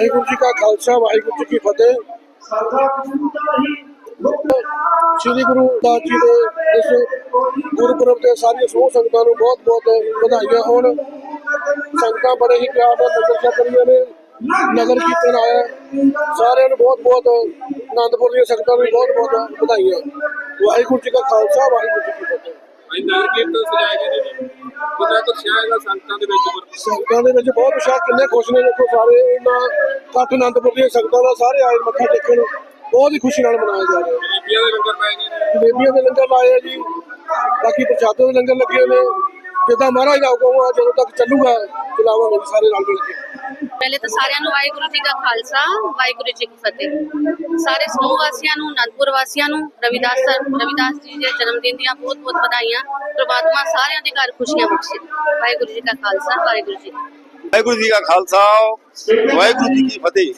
ਵਾਹਿਗੁਰੂ ਜੀ ਕਾ ਖਾਲਸਾ, ਵਾਹਿਗੁਰੂ ਜੀ ਕੀ ਫਤਿਹ। ਸ੍ਰੀ ਗੁਰੂ ਦਾਸ ਜੀ ਦੇ ਇਸ ਗੁਰਪੁਰਬ ਤੇ ਸਾਰੀਆਂ ਸਮੂਹ ਸੰਗਤਾਂ ਨੂੰ ਬਹੁਤ ਬਹੁਤ ਵਧਾਈਆਂ ਹੋਣ। ਸੰਗਤਾਂ ਬੜੇ ਹੀ ਪਿਆਰ ਨਾਲ ਲੰਗਰ ਛਕ ਨੇ, ਨਗਰ ਕੀਰਤਨ ਆਇਆ ਸਾਰਿਆਂ ਨੂੰ ਬਹੁਤ ਬਹੁਤ ਆਨੰਦਪੁਰ ਦੀਆਂ ਸੰਗਤਾਂ ਨੂੰ ਬਹੁਤ ਬਹੁਤ ਵਧਾਈਆਂ। ਵਾਹਿਗੁਰੂ ਜੀ ਕਾ ਖਾਲਸਾ, ਵਾਹਿਗੁਰੂ ਜੀ ਕੀ ਫਤਿਹ। ਕੀਰਤਨ ਜੀ। ਕਿੰਨਾ ਕੁ ਸੰਗਤਾਂ ਦੇ ਵਿੱਚ ਗੁਰ- ਸੰਗਤਾਂ ਦੇ ਵਿੱਚ ਬਹੁਤ ਉਤਸ਼ਾਹ ਕਿੰਨੇ ਖੁਸ਼ ਨੇ ਦੇਖੋ ਸਾਰੇ। ਇਹਨਾਂ ਕੱਟ ਆਨੰਦਪੁਰ ਦੀਆਂ ਸੰਗਤਾਂ ਦਾ ਸਾਰੇ ਆਏ ਮੱਥਾ ਟੇਕਣ ਬਹੁਤ ਹੀ ਖੁਸ਼ੀ ਨਾਲ ਮਨਾਇਆ ਜਾ ਰਿਹਾ। ਹੈ ਬੀਬੀਆਂ ਦੇ ਲੰਗਰ ਨੇ। ਜਲੇਬੀਆਂ ਦੇ ਲੰਗਰ ਲਾਏ ਆ ਜੀ। ਬਾਕੀ ਪ੍ਰਸ਼ਾਦੇ ਦੇ ਲੰਗਰ ਲੱਗੇ ਨੇ। ਜਿੱਦਾਂ ਮਹਾਰਾਜ ਦਾ ਹੁਕਮ ਆ ਜਦੋਂ ਤੱਕ ਚੱਲੂਗਾ ਚਲਾਵਾਂਗੇ ਸਾਰੇ ਰਲ ਮਿਲ ਕੇ। ਪਹਿਲੇ ਤਾਂ ਸਾਰਿਆਂ ਨੂੰ ਵਾਹਿਗੁਰੂ ਜੀ ਦਾ ਖਾਲਸਾ ਵਾਹਿਗੁਰੂ ਜੀ ਕੀ ਫਤਿਹ। ਸਾਰੇ ਸਮੂਹ ਵਾਸੀਆਂ ਨੂੰ ਅਨੰਦਪੁਰ ਵਾਸੀਆਂ ਨੂੰ ਰਵਿਦਾਸ ਸਰ ਰਵਿਦਾਸ ਜੀ ਦੇ ਜਨਮ ਦਿਨ ਦੀਆਂ ਬਹੁਤ ਬਹੁਤ ਵਧਾਈਆਂ ਪ੍ਰਮਾਤਮਾ ਸਾਰਿਆਂ ਦੇ ਘਰ ਖੁਸ਼ੀਆਂ ਬਖਸ਼ੇ। ਵਾਹਿਗੁਰੂ ਜੀ ਦਾ ਖਾਲਸਾ ਵਾਹਿਗੁਰੂ ਜੀ। ਵਾਹਿਗੁਰੂ ਜੀ ਕਾ ਖਾਲਸਾ ਵਾਹਿਗੁਰੂ ਜੀ ਕੀ ਫਤਿਹ।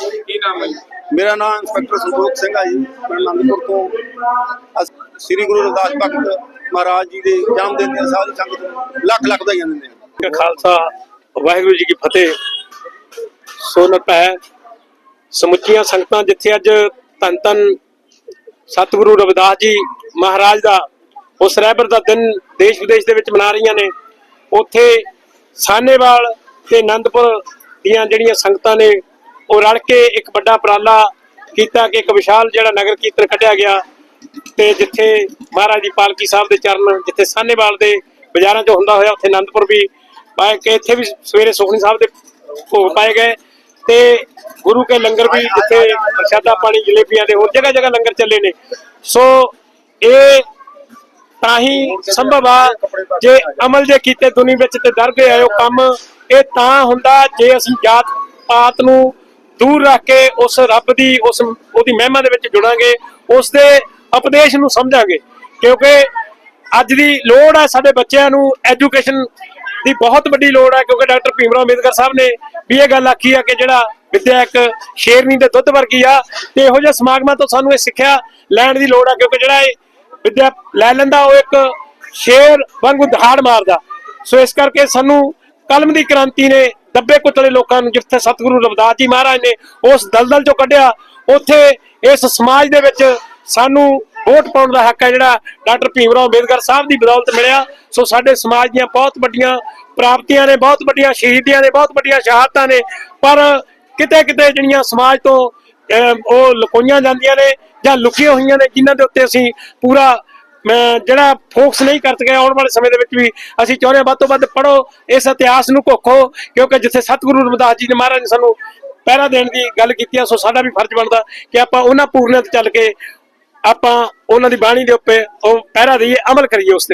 ਕੀ ਨਾਮ ਹੈ? ਮੇਰਾ ਨਾਮ ਇੰਸਪੈਕਟਰ ਸੰਤੋਖ ਸਿੰਘ ਹੈ ਜੀ। ਮੈਂ ਅਨੰਦਪੁਰ ਤੋਂ। ਅਸ- ਸ੍ਰੀ ਗੁਰੂ ਰਵਿਦਾਸ ਭਗਤ ਮਹਾਰਾਜ ਜੀ ਦੇ ਜਨਮ ਦਿਨ ਦੀਆਂ ਸਾਰੀ ਸੰਗਤ ਲੱਖ ਲੱਖ ਵਧਾਈਆਂ ਦਿੰਦੇ ਹਾਂ। ਖਾਲਸਾ ਵਾਹਿਗੁਰੂ ਜੀ ਕੀ ਫਤਿਹ। ਸੋਨਤ ਹੈ ਸਮੁੱਚੀਆਂ ਸੰਗਤਾਂ ਜਿੱਥੇ ਅੱਜ ਧੰਨ ਧੰਨ ਸਤਿਗੁਰੂ ਰਵਿਦਾਸ ਜੀ ਮਹਾਰਾਜ ਦਾ ਉਸ ਰਹਿਬਰ ਦਾ ਦਿਨ ਦੇਸ਼ ਵਿਦੇਸ਼ ਦੇ ਵਿੱਚ ਮਨਾ ਰਹੀਆਂ ਨੇ। ਉੱਥੇ ਸਾਨੇਵਾਲ ਤੇ ਆਨੰਦਪੁਰ ਦੀਆਂ ਜਿਹੜੀਆਂ ਸੰਗਤਾਂ ਨੇ ਉਹ ਰਲ ਕੇ ਇੱਕ ਵੱਡਾ ਉਪਰਾਲਾ ਕੀਤਾ ਕਿ ਇੱਕ ਵਿਸ਼ਾਲ ਜਿਹੜਾ ਨਗਰ ਕੀਰਤਨ ਕੱਢਿਆ ਗਿਆ ਤੇ ਜਿੱਥੇ ਮਹਾਰਾਜ ਦੀ ਪਾਲਕੀ ਸਾਹਿਬ ਦੇ ਚਰਨ, ਜਿੱਥੇ ਸਾਨੇਵਾਲ ਦੇ ਬਾਜ਼ਾਰਾਂ 'ਚ ਹੁੰਦਾ ਹੋਇਆ, ਉੱਥੇ ਆਨੰਦਪੁਰ ਵੀ ਪਾਏ ਕਿ ਇੱਥੇ ਵੀ ਸਵੇਰੇ ਸੁਖਨੀ ਸਾਹਿਬ ਦੇ ਭੋਗ ਪਾਏ ਗਏ ਤੇ ਗੁਰੂ ਕੇ ਲੰਗਰ ਵੀ ਜਿੱਥੇ ਪ੍ਰਸ਼ਾਦਾ ਪਾਣੀ, ਜਲੇਬੀਆਂ ਦੇ ਹੋਰ ਜਗ੍ਹਾ ਜਗ੍ਹਾ ਲੰਗਰ ਚੱਲੇ ਨੇ। ਸੋ ਇਹ ਤਾਂ ਹੀ ਸੰਭਵ ਆ, ਜੇ ਅਮਲ ਜੇ ਕੀਤੇ ਦੁਨੀ ਵਿੱਚ ਤੇ ਦਰ ਗਏ ਆਇਓ, ਕੰਮ ਇਹ ਤਾਂ ਹੁੰਦਾ ਜੇ ਅਸੀਂ ਜਾਤ ਪਾਤ ਨੂੰ ਦੂਰ ਰੱਖ ਕੇ ਉਸ ਰੱਬ ਦੀ, ਉਸ ਉਹਦੀ ਮਹਿਮਾ ਦੇ ਵਿੱਚ ਜੁੜਾਂਗੇ ਉਸ ਦੇ ਉਪਦੇਸ਼ ਨੂੰ ਸਮਝਾਂਗੇ। ਕਿਉਂਕਿ ਅੱਜ ਦੀ ਲੋੜ ਹੈ ਸਾਡੇ ਬੱਚਿਆਂ ਨੂੰ ਐਜੂਕੇਸ਼ਨ ਦੀ ਬਹੁਤ ਵੱਡੀ ਲੋੜ ਹੈ ਕਿਉਂਕਿ ਡਾਕਟਰ ਭੀਮਰਾਓ ਅੰਬੇਦਕਰ ਸਾਹਿਬ ਨੇ ਵੀ ਇਹ ਗੱਲ ਆਖੀ ਆ ਕਿ ਜਿਹੜਾ ਵਿਦਿਆ ਇੱਕ ਸ਼ੇਰਨੀ ਦੇ ਦੁੱਧ ਵਰਗੀ ਆ, ਤੇ ਇਹੋ ਜਿਹੇ ਸਮਾਗਮਾਂ ਤੋਂ ਸਾਨੂੰ ਇਹ ਸਿੱਖਿਆ ਲੈਣ ਦੀ ਲੋੜ ਆ, ਕਿਉਂਕਿ ਜਿਹੜਾ ਇਹ ਵਿਦਿਆ ਲੈ ਲੈਂਦਾ, ਉਹ ਇੱਕ ਸ਼ੇਰ ਵਾਂਗੂ ਦਹਾੜ ਮਾਰਦਾ। ਸੋ ਇਸ ਕਰਕੇ ਸਾਨੂੰ ਕਲਮ ਦੀ ਕ੍ਰਾਂਤੀ ਨੇ ਦੱਬੇ ਕੁੱਤਲੇ ਲੋਕਾਂ ਨੂੰ ਜਿੱਥੇ ਸਤਿਗੁਰੂ ਰਵਿਦਾਸ ਜੀ ਮਹਾਰਾਜ ਨੇ ਉਸ ਦਲਦਲ ਚੋਂ ਕੱਢਿਆ, ਉੱਥੇ ਇਸ ਸਮਾਜ ਦੇ ਵਿੱਚ ਸਾਨੂੰ ਵੋਟ ਪਾਉਣ ਦਾ ਹੱਕ ਹੈ ਜਿਹੜਾ ਡਾਕਟਰ ਭੀਮ ਰਾਓ ਅੰਬੇਦਕਰ ਸਾਹਿਬ ਦੀ ਬਦੌਲਤ ਮਿਲਿਆ। ਸੋ ਸਾਡੇ ਸਮਾਜ ਦੀਆਂ ਬਹੁਤ ਵੱਡੀਆਂ ਪ੍ਰਾਪਤੀਆਂ ਨੇ, ਬਹੁਤ ਵੱਡੀਆਂ ਸ਼ਹੀਦੀਆਂ ਨੇ, ਬਹੁਤ ਵੱਡੀਆਂ ਸ਼ਹਾਦਤਾਂ ਨੇ, ਪਰ ਕਿਤੇ ਕਿਤੇ ਜਿਹੜੀਆਂ ਸਮਾਜ ਤੋਂ ਉਹ ਲੁਕੋਈਆਂ ਜਾਂਦੀਆਂ ਨੇ ਜਾਂ ਲੁਕੀਆਂ ਹੋਈਆਂ ਨੇ, ਜਿਨ੍ਹਾਂ ਦੇ ਉੱਤੇ ਅਸੀਂ ਪੂਰਾ ਜਿਹੜਾ ਫੋਕਸ ਨਹੀਂ ਕਰ ਸਕੇ ਆਉਣ ਵਾਲੇ ਸਮੇਂ ਦੇ ਵਿੱਚ ਵੀ ਅਸੀਂ ਚਾਹੁੰਦੇ ਹਾਂ ਵੱਧ ਤੋਂ ਵੱਧ ਪੜੋ ਇਸ ਇਤਿਹਾਸ ਨੂੰ ਘੋਖੋ ਕਿਉਂਕਿ ਜਿੱਥੇ ਸਤਿਗੁਰੂ ਰਵਿਦਾਸ ਜੀ ਨੇ ਮਹਾਰਾਜ ਨੇ ਸਾਨੂੰ ਪਹਿਰਾ ਦੇਣ ਦੀ ਗੱਲ ਕੀਤੀ ਆ, ਸੋ ਸਾਡਾ ਵੀ ਫਰਜ਼ ਬਣਦਾ ਕਿ ਆਪਾਂ ਉਹਨਾਂ ਪੂਰਨਿਆਂ ਤੇ ਚੱਲ ਕੇ ਆਪਾਂ ਉਹਨਾਂ ਦੀ ਬਾਣੀ ਦੇ ਉੱਤੇ ਉਹ ਪਹਿਰਾ ਦਈਏ, ਅਮਲ ਕਰੀਏ ਉਸ ਤੇ।